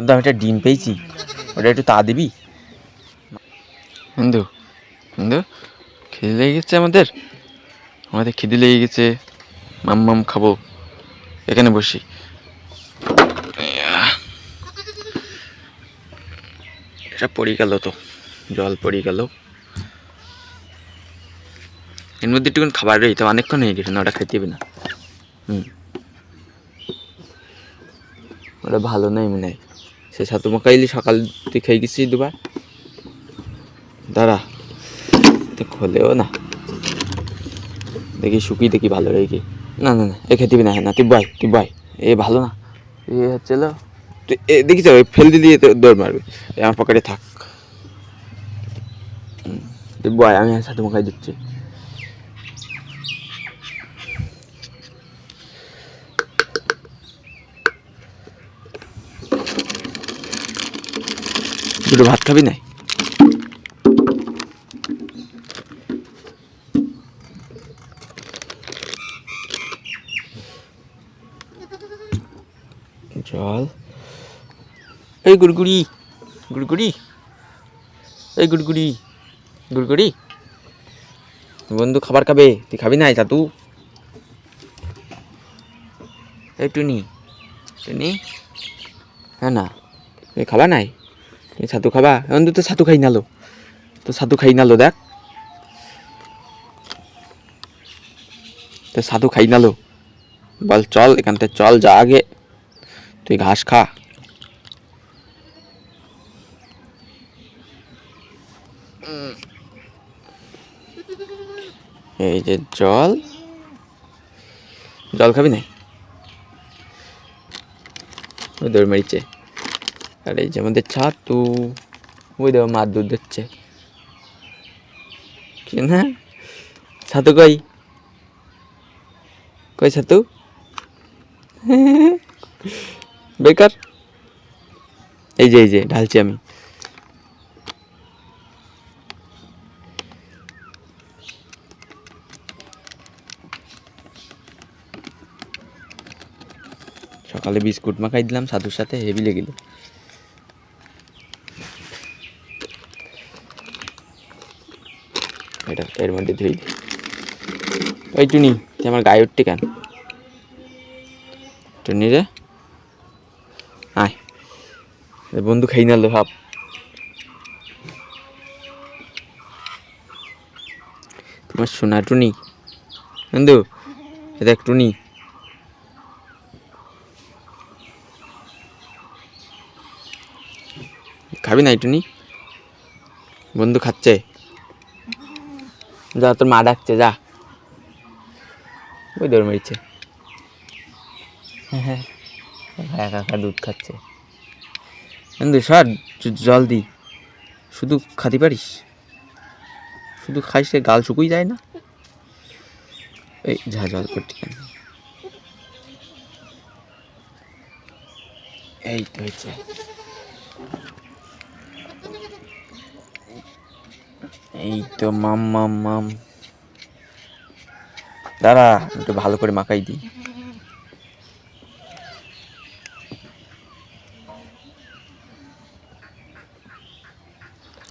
কিন্তু আমি একটা ডিম পেয়েছি। ওটা একটু তা দিবি? হিন্দু হিন্দু খিদে লেগে গেছে আমাদের? আমাদের খিদে লেগে গেছে মাম মাম খাব। এখানে বসি। এটা পড়ে গেল তো। জল পড়ে গেল। এর মধ্যে একটুখানি খাবার রয়েছে অনেকক্ষণ হয়ে গেছে না, ওটা খেতে না। হুম। ওটা ভালো নাই মনে হয়। সে সাতু মাকাইলি সকাল খেয়ে গেছিস দুবার। দাঁড়া তো খোলেও না। দেখি শুকিয়ে দেখি ভালো রেখে না না না, এ খেতে না হ্যাঁ না, তুই বাই তুই বাই এ ভালো না। এ হচ্ছে তুই এ দেখিস ফেল দিলি দৌড় মারবে। আমার পকেটে থাক। তুই বয়, আমি সাথে মাখাই দিচ্ছি। দুটো ভাত খাবি নাই জল। এই গুড়গুড়ি গুড়গুড়ি। এই গুড়গুড়ি গুড়গুড়ি। বন্ধু, খাবার খাবে? তুই খাবি নাই চাতু এই টুনি টুনি। হ্যাঁ না। তুই খাবা নাই? তুমি ছাতু খাবা? এখন তো ছাতু খাই নালো। তো ছাতু খাই নালো, দেখ। তো ছাতু খাই নালো। বল, চল, এখান থেকে চল, যা আগে। তুই ঘাস খা। এই যে জল। জল খাবি না? দৌড় মারিছে। আর এই যে আমাদের ছাতু, ওই দেখো মার দুধ দিচ্ছে। কি না? ছাতু কই? কই ছাতু? বেকার। এই যে এই যে, ঢালছি আমি। সকালে বিস্কুট মাখাই দিলাম সাধুর সাথে হেভি লেগেল এটা, এর মধ্যে ধুই। ওই টুনি, তুই আমার গায়ে উঠতে কেন? টুনি রে। আয়। বন্ধু খাই নালো ভাব। তোমার সোনা টুনি। বন্ধু, এ দেখ টুনি। খাবি না টুনি? বন্ধু খাচ্ছে। যা, তোর মা ডাকছে, যা। ওই দৌড় মারিচ্ছে ভাইয়া কাকা দুধ খাচ্ছে। বন্ধু, সর জল দি। শুধু খাতে পারিস? শুধু খাইস সে গাল শুকুই যায় না? এই, যা, জল কেন এই তো হয়েছে। এই তো, মাম মাম মাম। দাঁড়া, একটু ভালো করে মাখাই দিই।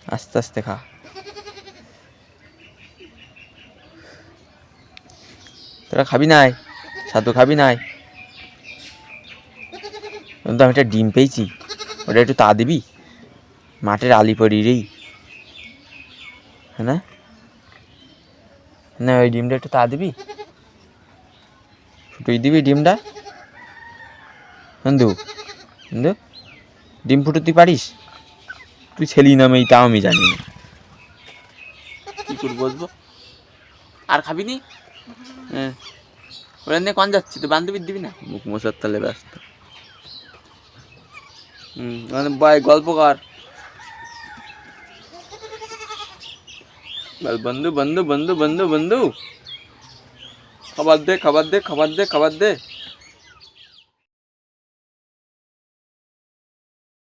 আস্তে আস্তে খা। তোরা খাবি নাই? ছাতু খাবি নাই? কিন্তু আমি একটা ডিম পেয়েছি। ওটা একটু তা দিবি? মাঠের আলি পড়ি রেই না? না ওই ডিমটা একটু তা দিবি? ফুটুই দিবি ডিমটা? বন্ধু বন্ধু ডিম ফুটো তুই পারিস? তুই ছেলি নামেই তাও আমি জানি না। কি করে বসবো? আর খাবি নি? হ্যাঁ। ওরা নিয়ে কন যাচ্ছি? তো বান্ধবীর দিবি না? মুখ মশার তালে ব্যস্ত। হুম মানে বাই গল্প কর। বন্ধু বন্ধু বন্ধু বন্ধু বন্ধু। খাবার দে খাবার দে খাবার দে খাবার দে।